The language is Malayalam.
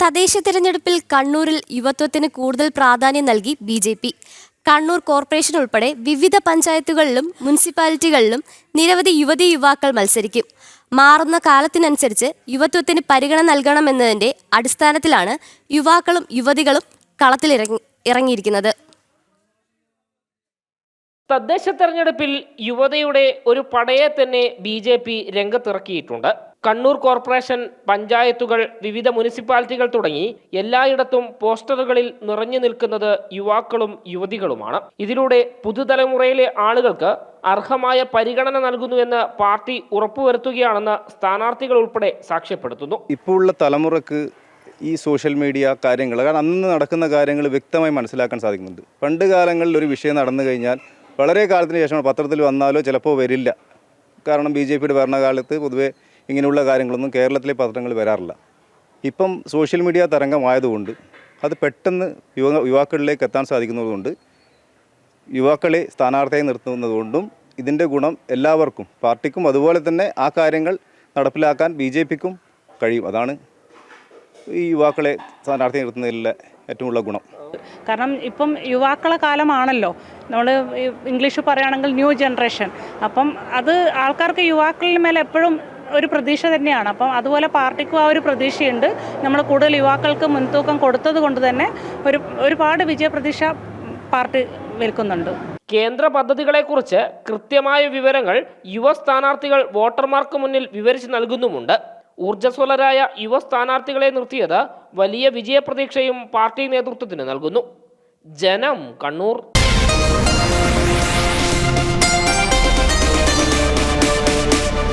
തദ്ദേശ തിരഞ്ഞെടുപ്പിൽ കണ്ണൂരിൽ യുവത്വത്തിന് കൂടുതൽ പ്രാധാന്യം നൽകി B J P. Kannur corporation ഉൾപ്പെടെ വിവിധ പഞ്ചായത്തുകളിലും മുനിസിപ്പാലിറ്റികളിലും നിരവധി യുവതി യുവാക്കൾ മത്സരിക്കും. മാറുന്ന കാലത്തിനനുസരിച്ച് യുവത്വത്തിന് പരിഗണന നൽകണമെന്നതിന്റെ അടിസ്ഥാനത്തിലാണ് യുവാക്കളും യുവതികളും കളത്തിലിറങ്ങി ഇറങ്ങിയിരിക്കുന്നത്. തദ്ദേശ തെരഞ്ഞെടുപ്പിൽ യുവതയുടെ ഒരു പടയെ തന്നെ ബി ജെ പി രംഗത്തിറക്കിയിട്ടുണ്ട്. കണ്ണൂർ കോർപ്പറേഷൻ പഞ്ചായത്തുകൾ വിവിധ മുനിസിപ്പാലിറ്റികൾ തുടങ്ങി എല്ലായിടത്തും പോസ്റ്ററുകളിൽ നിറഞ്ഞു നിൽക്കുന്നത് യുവാക്കളും യുവതികളുമാണ്. ഇതിലൂടെ പുതുതലമുറയിലെ ആളുകൾക്ക് അർഹമായ പരിഗണന നൽകുന്നുവെന്ന് പാർട്ടി ഉറപ്പുവരുത്തുകയാണെന്ന് സ്ഥാനാർത്ഥികൾ ഉൾപ്പെടെ സാക്ഷ്യപ്പെടുത്തുന്നു. ഇപ്പോൾ ഉള്ള തലമുറയ്ക്ക് ഈ സോഷ്യൽ മീഡിയ കാര്യങ്ങൾ കാരണം അന്ന് നടക്കുന്ന കാര്യങ്ങൾ വ്യക്തമായി മനസ്സിലാക്കാൻ സാധിക്കുന്നുണ്ട്. പണ്ട് കാലങ്ങളിൽ ഒരു വിഷയം നടന്നു കഴിഞ്ഞാൽ വളരെ കാലത്തിന് ശേഷം പത്രത്തിൽ വന്നാലോ ചിലപ്പോൾ വരില്ല. കാരണം ബി ജെ പിയുടെ ഭരണകാലത്ത് പൊതുവെ ഇങ്ങനെയുള്ള കാര്യങ്ങളൊന്നും കേരളത്തിലെ പത്രങ്ങൾ വരാറില്ല. ഇപ്പം സോഷ്യൽ മീഡിയ തരംഗമായതുകൊണ്ട് അത് പെട്ടെന്ന് യുവ യുവാക്കളിലേക്ക് എത്താൻ സാധിക്കുന്നതുകൊണ്ട് യുവാക്കളെ സ്ഥാനാർത്ഥിയായി നിർത്തുന്നതുകൊണ്ടും ഇതിന്റെ ഗുണം എല്ലാവർക്കും പാർട്ടിക്കും അതുപോലെ തന്നെ ആ കാര്യങ്ങൾ നടപ്പിലാക്കാൻ ബി ജെ പിക്കും കഴിയും. അതാണ് ഈ യുവാക്കളെ സ്ഥാനാർത്ഥി നിർത്തുന്നതിലെ ഏറ്റവും ഉള്ള ഗുണം. കാരണം ഇപ്പം യുവാക്കളെ കാലമാണല്ലോ. നമ്മൾ ഇംഗ്ലീഷ് പറയുകയാണെങ്കിൽ ന്യൂ ജനറേഷൻ. അപ്പം അത് ആൾക്കാർക്ക് യുവാക്കളിൽ മേലെ എപ്പോഴും ഒരു പ്രതീക്ഷ തന്നെയാണ്. അപ്പം അതുപോലെ പാർട്ടിക്കും ആ ഒരു പ്രതീക്ഷയുണ്ട്. നമ്മൾ കൂടുതൽ യുവാക്കൾക്ക് മുൻതൂക്കം കൊടുത്തത് കൊണ്ട് തന്നെ ഒരു ഒരുപാട് വിജയപ്രതീക്ഷ പാർട്ടി വിൽക്കുന്നുണ്ട്. കേന്ദ്ര പദ്ധതികളെക്കുറിച്ച് കൃത്യമായ വിവരങ്ങൾ യുവ സ്ഥാനാർത്ഥികൾ വോട്ടർമാർക്ക് മുന്നിൽ വിവരിച്ച് നൽകുന്നുമുണ്ട്. ഊർജസ്വലരായ യുവ സ്ഥാനാർത്ഥികളെ നിർത്തിയത് വലിയ വിജയപ്രതീക്ഷയും പാർട്ടി നേതൃത്വത്തിന് നൽകുന്നു. ജനം കണ്ണൂർ.